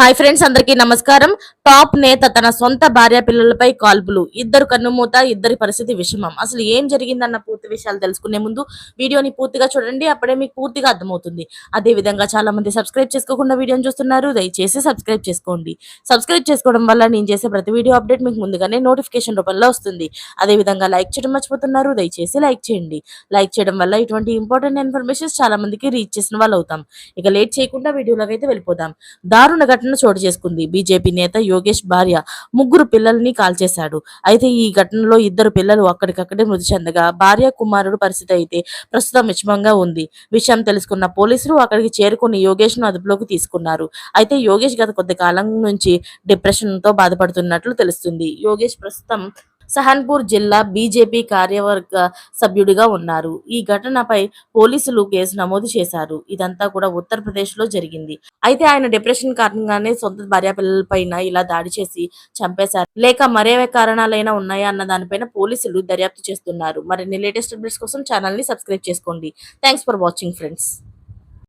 Hi friends అందరికీ నమస్కారం. Top నేత తన సొంత భార్య పిల్లలపై కాల్పులు. ఇద్దరు కన్నుమూత ఇద్దరి పరిస్థితి విషమం. అసలు ఏం జరిగిందన్న పూర్తి విషయాలు తెలుసుకునే ముందు వీడియోని పూర్తిగా చూడండి అప్పుడే మీకు పూర్తిగా అర్థమవుతుంది. అదే విధంగా చాలా మంది సబ్స్క్రైబ్ చేసుకోకుండా వీడియోని చూస్తున్నారు దయచేసి సబ్స్క్రైబ్ చేసుకోండి. సబ్స్క్రైబ్ చేసుకోవడం వల్ల నేను చేసే ప్రతి వీడియో అప్డేట్ మీకు ముందుగానే నోటిఫికేషన్ రూపంలో వస్తుంది. అదే విధంగా లైక్ చేయడం మర్చిపోతున్నారు దయచేసి లైక్ చేయండి. లైక్ చేయడం వల్ల ఇటువంటి ఇంపార్టెంట్ ఇన్ఫర్మేషన్స్ చాలా మందికి రీచ్ చేసిన వాళ్ళు అవుతాం ఇక లేట్ చేయకుండా వీడియోలోకి అయితే వెళ్ళిపోదాం. దారుణ ఘటన చోటు చేసుకుంది. బీజేపీ నేత యోగేష్ భార్య ముగ్గురు పిల్లల్ని కాల్చేశాడు. అయితే ఈ ఘటనలో ఇద్దరు పిల్లలు అక్కడికక్కడే మృతి చెందగా భార్య కుమారుడు పరిస్థితి అయితే ప్రస్తుతం విషమంగా ఉంది. విషయం తెలుసుకున్న పోలీసులు అక్కడికి చేరుకుని యోగేష్ను అదుపులోకి తీసుకున్నారు. అయితే యోగేష్ గత కొద్ది కాలం నుంచి డిప్రెషన్తో బాధపడుతున్నట్లు తెలుస్తుంది. యోగేష్ ప్రస్తుతం సహన్పూర్ జిల్లా బీజేపీ కార్యవర్గ సభ్యుడిగా ఉన్నారు. ఈ ఘటనపై పోలీసులు కేసు నమోదు చేశారు. ఇదంతా కూడా ఉత్తరప్రదేశ్లో జరిగింది. అయితే ఆయన డిప్రెషన్ కారణంగానే సొంత భార్యాపిల్లలపైన ఇలా దాడి చేసి చంపేశారు. లేక మరే కారణాలైనా ఉన్నాయా అన్న దానిపైన పోలీసులు దర్యాప్తు చేస్తున్నారు. మరిన్ని లేటెస్ట్ అప్డేట్స్ కోసం ఛానల్ని సబ్స్క్రైబ్ చేసుకోండి. Thanks for watching friends.